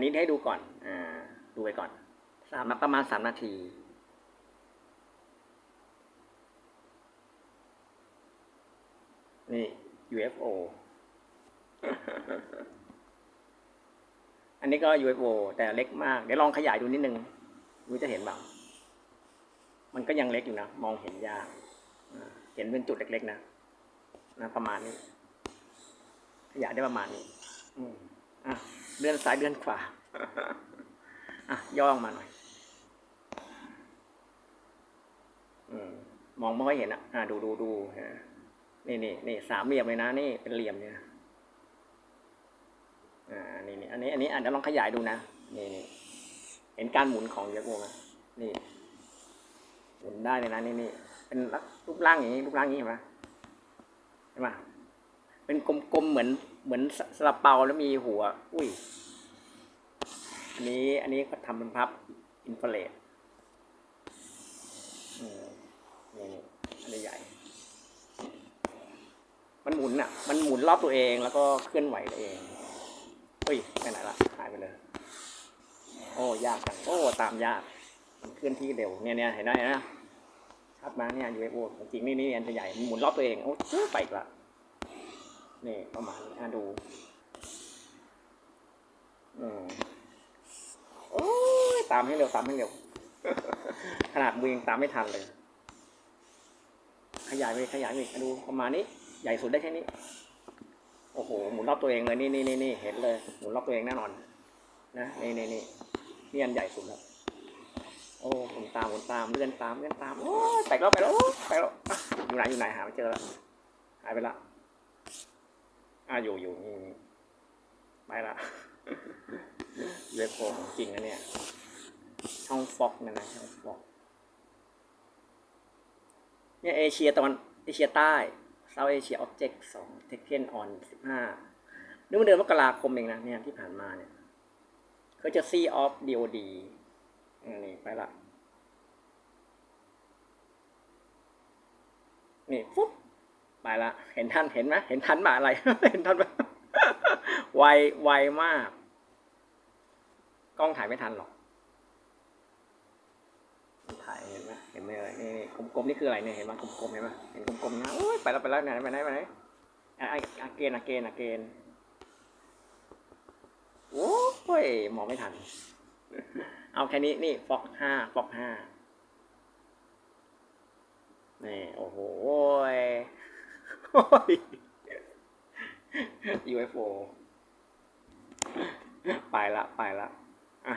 นนี้ให้ดูก่อน อ่า ดูไปก่อนสามประมาณสามนาที นี่ UFO อันนี้ก็ UFO แต่เล็กมาก เดี๋ยวลองขยายดูนิดนึงดูจะเห็นเปล่ามันก็ยังเล็กอยู่นะ มองเห็นยาก เห็นเป็นจุดเล็กๆนะนะ ประมาณนี้ ขยายได้ประมาณนี้ อืม อะเลื่อนซ้ายเลื่อนขวาอะย่องมาหน่อยอมมองไม่ค่อยเห็นอะอะดูดูดูฮะนี่นี่นี่สามเหลี่ยมเลยนะนี่เป็นเหลี่ยมเนี่ยอ่านี่นี่อันนี้อันนี้อาจจะลองขยายดูนะนี่นี่เห็นการหมุนของเยอะโมไหมนี่หมุนได้เลยนะนี่นี่เป็นรูปร่างอย่างนี้รูปร่างอย่างนี้เห็นไหมเห็นไหม เป็นกลมๆเหมือนเหมือนสลาเปาแล้วมีหัว อุ้ย อันนี้อันนี้ก็ทำเป็นพับอินฟราเรดอืมนี่นี่อันนี้ใหญ่ มันหมุนอะ มันหมุนรอบตัวเองแล้วก็เคลื่อนไหวตัวเองเฮ้ยไปไหนละหายไปเลย โอ้ยากจังโอ้ตามยากมันเคลื่อนที่เร็วเนี่ยเนี่ยเห็นไหมเห็นไหมชัดมาเนี่ย UFO จริงๆนี่นี่อันใหญ่มันหมุนรอบตัวเองโอ้ไปอีกละ นี่ประมาณนี้อะดูอืมโอ้ยตามให้เร็วตามให้เร็ว ขนาดมือยังตามไม่ทันเลย ขยายไปขยายไปดูประมาณนี้ ใหญ่สุดได้แค่นี้ โอ้โหหมุนรอบตัวเองเลยนี่นี่นี่นี่เห็นเลยหมุนรอบตัวเองแน่นอน นะนี่นี่นี่นี่อันใหญ่สุดแล้วโอ้ผมตามผมตามเลื่อนตามเลื่อนตามโอ้ยไปแล้วไปแล้วไปแล้วอะอยู่ไหนอยู่ไหนหาไม่เจอแล้วหายไปและ อะอยู่อยู่นี่นี่ไปละเว็บโของจริงนะเนี่ย ช่องฟอกนะนะช่องฟอกเนี่ยเอเชียตะวันเอเชียใต้เซาเอเชียออบเจกต์สองเทคเคนออนสิบห้านี่มันเดือนมกราคมเองนะเนี่ยที่ผ่านมาเนี่ยก็จะซีออฟดีโอดีนี่ไปละนี่ฟุ๊บ ไปละเห็นทันเห็นไหมเห็นทันมาอะไร เห็นทันไหมไวไวมาก กล้องถ่ายไม่ทันหรอกถ่ายเห็นไหมเห็นไหมเลยนี่นี่กลมๆนี่คืออะไรเนี่ยเห็นไหมกลมๆเห็นไหมเห็นกลมๆนะโอ้ยไปแล้วไปแล้วไหนไปไหนไปไหนอะอะอาเกนอาเกนอาเกนโอ้ยมองไม่ทัน เอาแค่นี้นี่ฟอกห้าฟอกห้านี่โอ้โห UFO ไปละ ไปละ